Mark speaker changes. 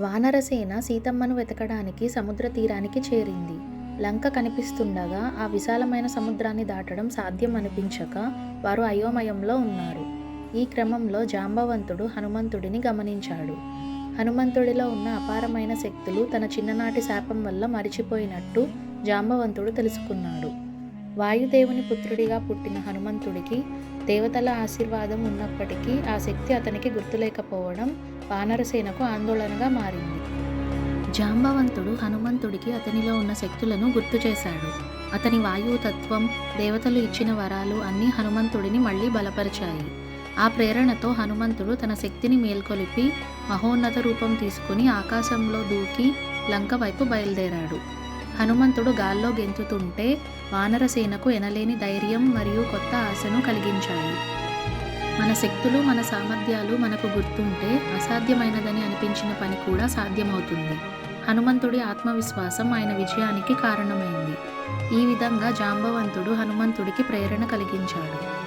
Speaker 1: వానరసేన సీతమ్మను వెతకడానికి సముద్ర తీరానికి చేరింది. లంక కనిపిస్తుండగా ఆ విశాలమైన సముద్రాన్ని దాటడం సాధ్యం అనిపించక వారు అయోమయంలో ఉన్నారు. ఈ క్రమంలో జాంబవంతుడు హనుమంతుడిని గమనించాడు. హనుమంతుడిలో ఉన్న అపారమైన శక్తులు తన చిన్ననాటి శాపం వల్ల మరిచిపోయినట్టు జాంబవంతుడు తెలుసుకున్నాడు. వాయుదేవుని పుత్రుడిగా పుట్టిన హనుమంతుడికి దేవతల ఆశీర్వాదం ఉన్నప్పటికీ ఆ శక్తి అతనికి గుర్తులేకపోవడం వానరసేనకు ఆందోళనగా మారింది. జాంబవంతుడు హనుమంతుడికి అతనిలో ఉన్న శక్తులను గుర్తు చేశాడు అతని వాయుతత్వం దేవతలు ఇచ్చిన వరాలు అన్నీ హనుమంతుడిని మళ్ళీ బలపరిచాయి. ఆ ప్రేరణతో హనుమంతుడు తన శక్తిని మేల్కొలిపి మహోన్నత రూపం తీసుకుని ఆకాశంలో దూకి లంక వైపు బయలుదేరాడు. హనుమంతుడు గాల్లో గెంతుతుంటే వానరసేనకు ఎనలేని ధైర్యం మరియు కొత్త ఆశను కలిగించాయి. మన శక్తులు, మన సామర్థ్యాలు మనకు గుర్తుంటే అసాధ్యమైనదని అనిపించిన పని కూడా సాధ్యమవుతుంది. హనుమంతుడి ఆత్మవిశ్వాసం ఆయన విజయానికి కారణమైంది. ఈ విధంగా జాంబవంతుడు హనుమంతుడికి ప్రేరణ కలిగించాడు.